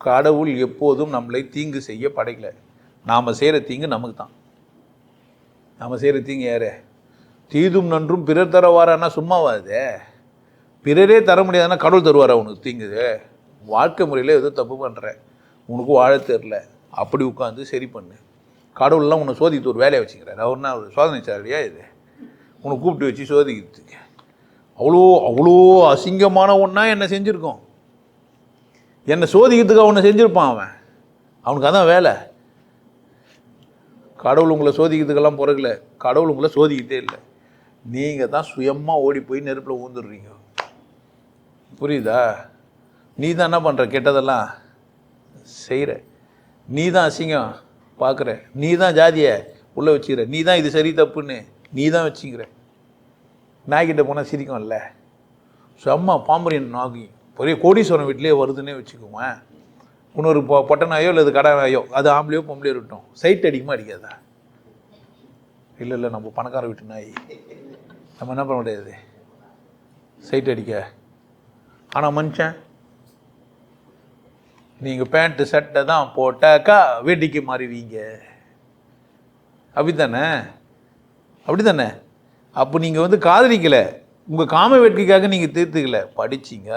கடவுள் எப்போதும் நம்மளை தீங்கு செய்ய படைக்கல. நாம் செய்கிற தீங்கு நமக்கு தான் நாம் செய்கிற தீங்கு யாரு? தீதும் நன்றும் பிறர் தரவாரானா சும்மாவாதே பிறரே தர முடியாதுன்னா கடவுள் தருவாரா உனக்கு தீங்குது? வாழ்க்கை முறையில் ஏதோ தப்பு பண்ணுற உனக்கு வாழ தெரில அப்படி உட்காந்து சரி பண்ணு. கடவுள்லாம் உன்னை சோதித்து ஒரு வேலையை வச்சுக்கிறார். அவர்னா ஒரு சோதனை இது? உன்னை கூப்பிட்டு வச்சு சோதிக்கிறதுக்கு அவ்வளோ அவ்வளோ அசிங்கமான ஒன்றா என்ன செஞ்சுருக்கோம்? என்னை சோதிக்கிறதுக்கு அவனை செஞ்சுருப்பான் அவன். அவனுக்கு அதான் வேலை. கடவுள் உங்களை சோதிக்கிறதுக்கெல்லாம் பிறகுல கடவுள் உங்களை சோதிக்கிட்டே இல்லை. நீங்கள் தான் சுயமாக ஓடி போய் நெருப்பில் ஊந்துடுறீங்க. புரியுதா? நீ தான் என்ன பண்ணுற கெட்டதெல்லாம் செய்கிற நீ தான் அசிங்கம் பார்க்குற நீ தான் ஜாதியை உள்ளே வச்சுக்கிற. நீ தான் இது சரி தப்புன்னு நீ தான் வச்சுக்கிற. நாய்கிட்ட போனால் சிரிக்கும்ல. செம்ம பாம்பரியன் நாகியும் பெரிய கோடீஸ்வரன் வீட்லேயே வருதுன்னே வச்சுக்கோங்க. இன்னொரு பொ பொட்டை நாயோ இல்லை கடை நாயோ அது ஆம்பளையோ பொம்பளையோ இருக்கட்டும். சைட் அடிக்குமா அடிக்காதா? இல்லை இல்லை நம்ம பணக்கார வீட்டு நாய். நம்ம என்ன பண்ண முடியாது? சைட் அடிக்க. ஆனால் மனுஷன் நீங்கள் பேண்ட்டு சட்டை தான் போட்டாக்கா வேட்டிக்கு மாறுவீங்க அப்படித்தானே? அப்படி தானே அப்போ நீங்கள் வந்து காதலிக்கலை. உங்கள் காம வேட்கைக்காக நீங்கள் தீர்த்துக்கல. படிச்சீங்க.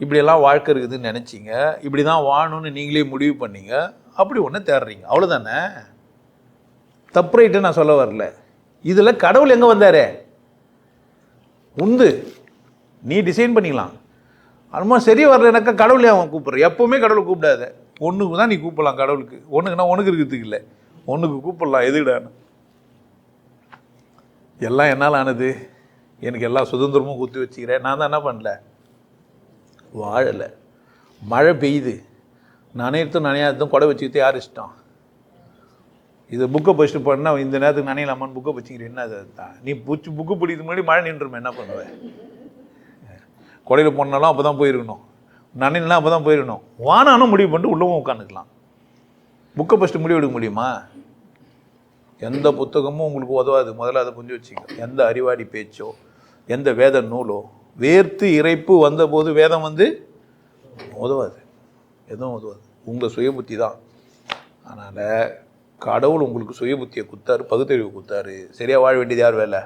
இப்படியெல்லாம் வாழ்க்கை இருக்குதுன்னு நினச்சிங்க. இப்படி தான் வாழணும்னு நீங்களே முடிவு பண்ணீங்க. அப்படி ஒன்று தேடுறீங்க. அவ்வளோதானே தப்பு ரைட்டு நான் சொல்ல வரல. இதில் கடவுள் எங்கே வந்தாரே? உந்து நீ டிசைன் பண்ணிக்கலாம். அனுமா சரி வரலனாக்கா கடவுளே அவன் கூப்பிட்ற எப்போவுமே கடவுளை கூப்பிடாத. ஒன்றுக்கு தான் நீ கூப்பிடலாம் கடவுளுக்கு. ஒன்றுக்குன்னா ஒன்றுக்கு இருக்கிறதுக்கு இல்லை. ஒன்றுக்கு கூப்பிடலாம். எதுக்கிடான்னு. எல்லாம் என்னால் ஆனது? எனக்கு எல்லா சுதந்திரமும் குத்தி வச்சுக்கிறேன். நான் தான் என்ன பண்ணல? வாழலை. மழை பெய்யுது. நனையத்தும் நனையாததும் கொடை வச்சுக்கிட்டு யார் இஷ்டம்? இது புக்கை படிச்சுட்டு போனால் இந்த நேரத்துக்கு நனையலாமான்னு புக்கை வச்சுக்கிறேன் என்ன அது? தான். நீ பூச்சி புக்கு பிடிக்கிறது முன்னாடி மழை நின்றுமே என்ன பண்ணுவேன் கொடையில் போனாலும் அப்போ தான் போயிருக்கணும். நனையிலாம் அப்போ தான் போயிருக்கணும். வானானும் முடிவு பண்ணிட்டு உள்ளவும் உட்காந்துக்கலாம். புக்கை ஃபஸ்ட்டு முடிவு எடுக்க முடியுமா? எந்த புத்தகமும் உங்களுக்கு உதவாது. முதல்ல அதை புரிஞ்சு வச்சுக்கோ. எந்த அறிவாடி பேச்சோ எந்த வேத நூலோ வேர்த்து இறைப்பு வந்தபோது வேதம் வந்து உதவாது எதுவும் உதவாது உங்கள் சுய புத்தி தான். அதனால் கடவுள் உங்களுக்கு சுய புத்தியை கொடுத்தாரு பகுத்தறிவு கொடுத்தாரு. சரியாக வாழ வேண்டியது யார் வேலை?